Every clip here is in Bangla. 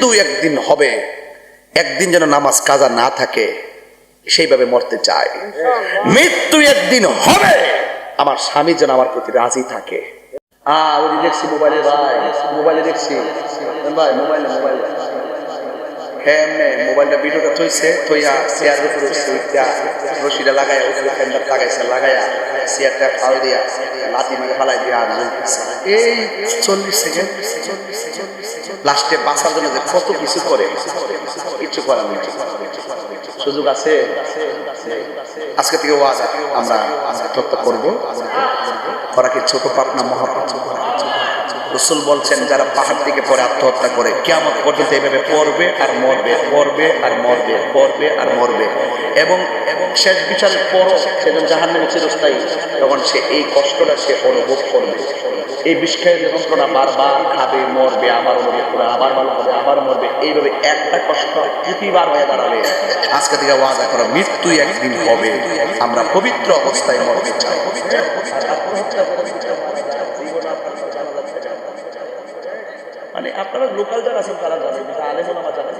মৃত্যু একদিন হবে একদিন যেন নামাজ কাজা না থাকে সেইভাবে মরতে চায় মৃত্যু একদিন হবে আমার স্বামী যেন আমার প্রতি রাজি থাকে। আহ ওই দেখছি মোবাইলে ভাই মোবাইলে দেখছি। ভাই মোবাইলে মোবাইলে। হ্যাঁ মোবাইলটা ভিডিওটা থইছে থইয়া উপরে উঠছে রশিটা লাগাইয়া উপরে ফ্যানটা লাগাইছে লাগাইয়া চেয়ারটা ফাল দিয়া লাঠি মেরে ফালাই দিয়া আর জ্বলতেছে। এই চল্লিশ সেকেন্ড। লাস্টে বাঁচার জন্য যে কত কিছু করে, কিছু করার নেই। সুযোগ আছে? আজকে থেকে ওয়াজ আমরা আত্মহত্যা করব। ওরা কি ছোট পাপ না রসুল বলছেন, যারা পাহাড় থেকে পরে আত্মহত্যা করে কেমন পর্যন্ত এভাবে পড়বে আর মরবে, পড়বে আর মরবে, পড়বে আর মরবে। এবং শেষ বিচারের পরও সে যখন জাহান নামে চিরস্থায়ী তখন সে এই কষ্টটা সে অনুভব করবে। এই বিষয়ের যন্ত্রণা বারবার খাবে মরবে আবার অনুভব করে আবার ভালো হবে আবার মরবে। এইভাবে একটা কষ্ট প্রতিবার হয়ে দাঁড়াবে আজকে থেকে ওয়াদা করো মৃত্যু একদিন হবে। আমরা পবিত্র অবস্থায় মরতে চাই। মানে আপনারা লোকাল যারা আছেন তারা জানেন আলেম ওলামা জানেন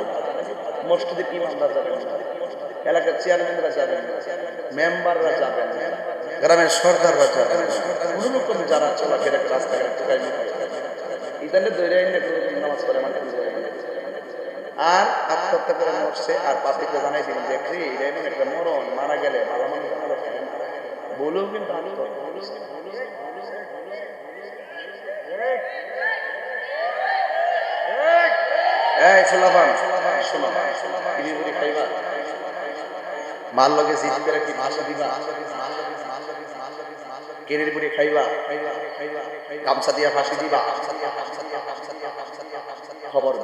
মসজিদের ইমামরা জানেন এলাকার চেয়ারম্যানরা জানেন মেম্বাররা জানেন। গ্রামের কোনো রকম যারা চলাফেরা ইদানে দৈরে নামাজ মানে আর আত্মহত্যা করে মরছে আর জানাই দিন একটা মরণ, মারা গেলে ভালো বলেও কিন্তু মাল লগে জিত করে কি মাল দিবা? কেরির বুড়ি খাইবা। গামছা দিয়া ফাঁসি দিবা। খবর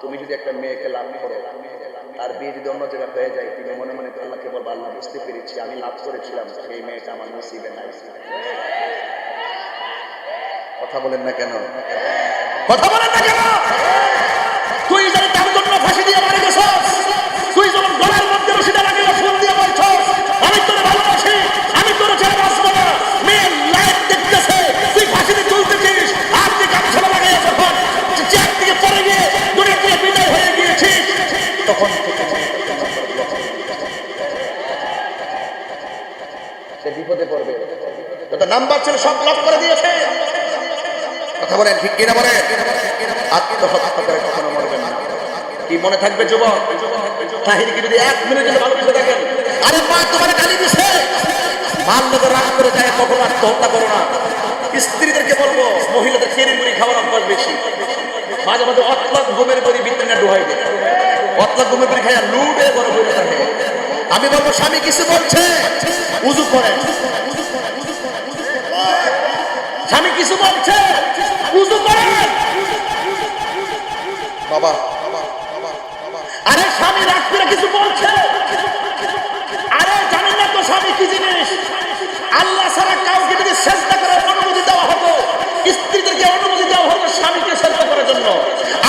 তুমি যদি একটা মেয়েকে লাভ করো, তার বিয়ে যদি অন্য জায়গায় হয়ে যায়, তুমি মনে মনে আল্লাহকে বলব আল্লাহ বুঝতে পেরেছি, আমি লাভ করেছিলাম, সেই মেয়েটা আমার নসিবে নাই। কথা বলেন না কেন? কথা বলেন না কেন? বিপদে পড়বে। নাম্বার ছিল, সব ব্লক করে দিয়েছে। কথা বলেন, ঠিক কিনা বলেন? আত্মহত্যা করে কখনো না। কি মনে থাকবে, যুবক? যদি এক ভালোবেসে দেখেন? আরে তোমার গালি দিছে মাল লোকে রাগ করে যায়, কখনো আত্মহত্যা করো না। স্ত্রীদেরকে বলব, মহিলাদের খেরি মুড়ি খাওয়ার অভ্যাস বেশি। মাঝে মাঝে অতলাক ঘুমের করি বিতরণে ডুহাই দেয়। ঘুমের করি খাইয়া লুডে বড় বলে থাকে আমি বলব স্বামী কিছু বলছে? উজু করেন স্বামী কিছু বলছে? উজু করেন বাবা। আরে স্বামী রাগ করে কিছু বলছে? আরে জানেন না তো স্বামী কি জিনিস? আল্লাহ সারা কাউকে যদি চেষ্টা করার অনুমতি দেওয়া হতো স্ত্রীদেরকে অনুমতি দেওয়া হতো স্বামীকে চেষ্টা করার জন্য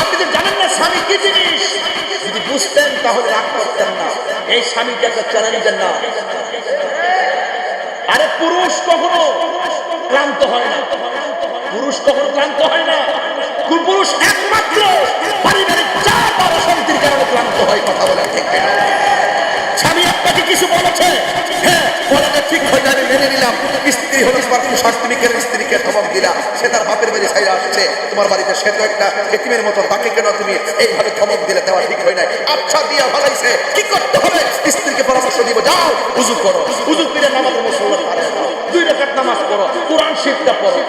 আপনি যদি জানেন না স্বামী কি জিনিস যদি বুঝতেন তাহলে রাগ করতেন না এই স্বামীকে একটা চ্যালেঞ্জ দেন না আরে পুরুষ কখনো ক্লান্ত হয় না। পুরুষ কখনো ক্লান্ত হয় না। পুরুষ একমাত্র পারিবারিক অশান্তির কারণে ক্লান্ত হয়, কথা বলে ঠিক স্বামী আপনাকে কিছু বলেছে? হ্যাঁ সে তার বাপের আসছে। তোমার বাড়িতে সে তো একটা মতো কেন তুমি এইভাবে ধমক দিলে ঠিক হয় আচ্ছা দিয়া ভালাইছে, কি করতে হবে? স্ত্রীকে পরামর্শ দিব, যাও, উজু করো। উজু করে নামাজ মুসলমান পারে দুই রেখাত নামাজ পড়ো, কোরআন শিবটা পড়ো।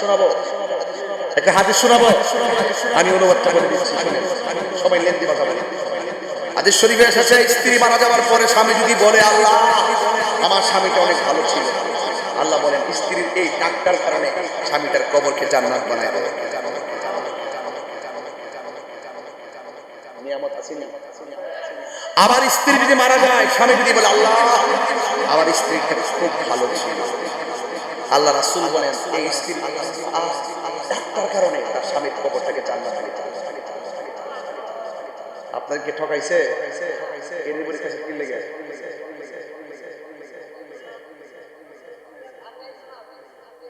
শোনাবো? একটা শোনাবো? আমি অনুবাদটা করে দিচ্ছি সবাই কথা বলি হাদিস শরীফে এসেছে, স্ত্রী মারা যাওয়ার পরে স্বামী যদি বলে, আল্লাহ, আমার স্বামীটা অনেক ভালো ছিল। আল্লাহ বলেন, স্ত্রীর এই ডাক্তার কারণে স্বামীটার কবরকে জান্নাত বানায় দেবে। আমার স্ত্রী যদি মারা যায়, স্বামী যদি বলে, আল্লাহ। আমার স্ত্রীটা খুব ভালো ছিল। আল্লাহ রাসুল বলেন, এই স্ত্রী ডাক্তার কারণে তার স্বামীর কবরটাকে জান্নাত আপনাদেরকে ঠকাইছে? এর উপরে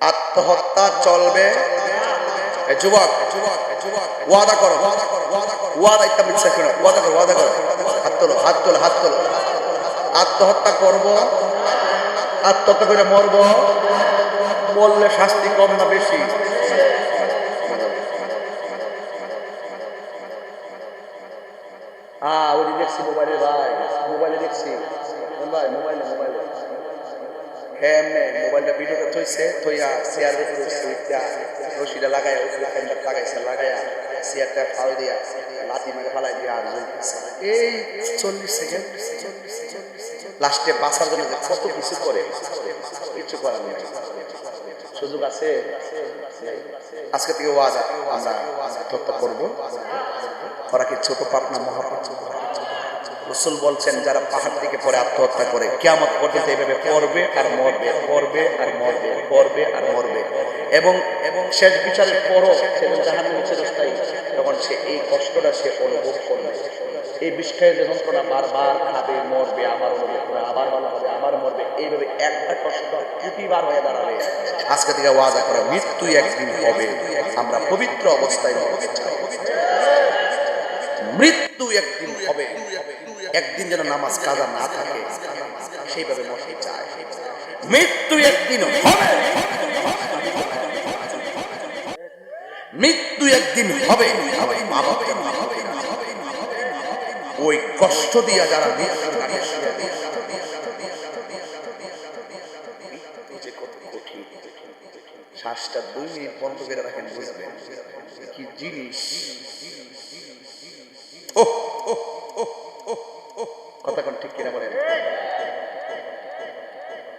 আত্মহত্যা চলবে। যুবক যুবক যুবক ওয়াদা করো ওয়াদা করো। ওয়াদা ইত্যাদি বিশ্বাস করো ওয়াদা করো ওয়াদা করো। হাত তোলো হাত তোলো হাত তোলো। আত্মহত্যা করব, আত্মহত্যা করে মরব। মরলে শাস্তি কম না বেশি। হ্যাঁ ওই দেখছি মোবাইলে ভাই, মোবাইলে দেখছি। ভাই, মোবাইলে মোবাইলে। হ্যাঁ মোবাইলটা ভিডিওটা থইছে, থইয়া চেয়ার উপরে রশিটা লাগাইয়া লাগাইছে লাগাইয়া চেয়ারটা ফাল দিয়া মেরে ফালাই আর এই চল্লিশ সেকেন্ড, লাস্টে বাঁচার জন্য কত কিছু করে, কিছু করার নেই। সুযোগ আছে? আজকে থেকে ওয়াজ আমরা আত্মহত্যা করব ওরা কি ছোট পাপনা মহাপাত্র রসুল বলছেন, যারা পাহাড় থেকে পরে আত্মহত্যা করে কেমন পর্যন্ত এইভাবে পড়বে আর মরবে, পড়বে আর মরবে, পড়বে আর মরবে। এবং এবং শেষ বিচারের পরও সে তখন সে এই কষ্টটা সে অনুভব করবে এই বিষয়ের যে যন্ত্রণা বারবার খাবে, মরবে, আবার মরবে, আবার ভালো হবে আবার মরবে, এইভাবে একটা কষ্ট প্রতিবার হয়ে দাঁড়াবে। আজকে থেকে ওয়াদা করা মৃত্যু একদিন হবে। আমরা পবিত্র অবস্থায় চাই মৃত্যু একদিন হবে। একদিন যেন নামাজ কাজা না থাকে, সেইভাবে মরতে চায়। মৃত্যু একদিন হবে। মৃত্যু একদিন হবে। ওই কষ্ট দিয়া যারা শ্বাসটা দুই মিনিট বন্ধ করে রাখেন বুঝবেন কি জিনিস ওহ, ওহ, ওহ, ওহ, ওহ। কথা কোন ঠিক কিনা বলেন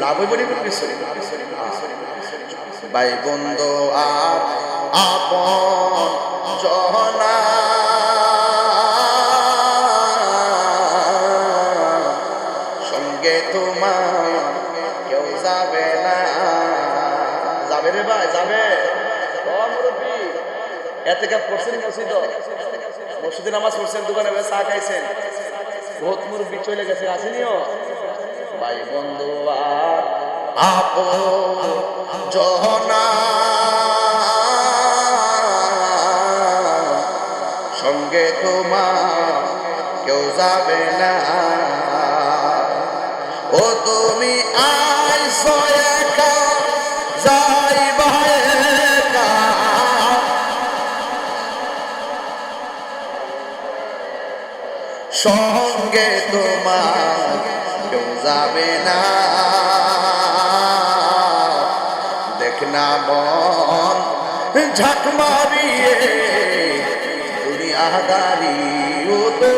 লাভ কিছু ভাই বন্ধু আর আপন জহনা সঙ্গে তোমার কেউ যাবে না। যাবে রে ভাই, যাবে। এতে কাপ করছেন মসজিদ। মসজিদে নামাজ পড়ছেন, দোকানে চা খাইছেন। বহুত মুরব্বি চলে গেছে, আসেনিও? ভাই বন্ধু, আর আপ জহনা সঙ্গে তোমার কেউ যাবে না। ও তুমি আইসো একা যাইবা একা। সঙ্গে তোমার কেউ যাবে না। দেখ না মন ঝাঁক মারিয়ে, দুনিয়াদারি ও তো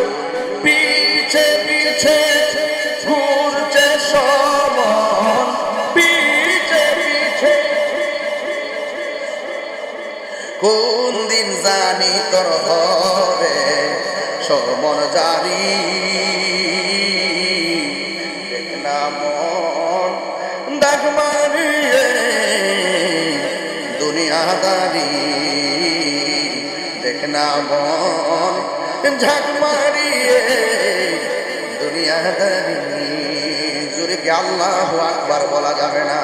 পিছে পিছে ঘুরছে সমন, পিছে পিছে। কোন দিন জানি তোর হবে সমন জারি। দুনিয়াদারি দেখ না মন ঝাঁক মারিয়ে দুনিয়াদারি জুড়ে কি আল্লাহ আকবার বলা যাবে না?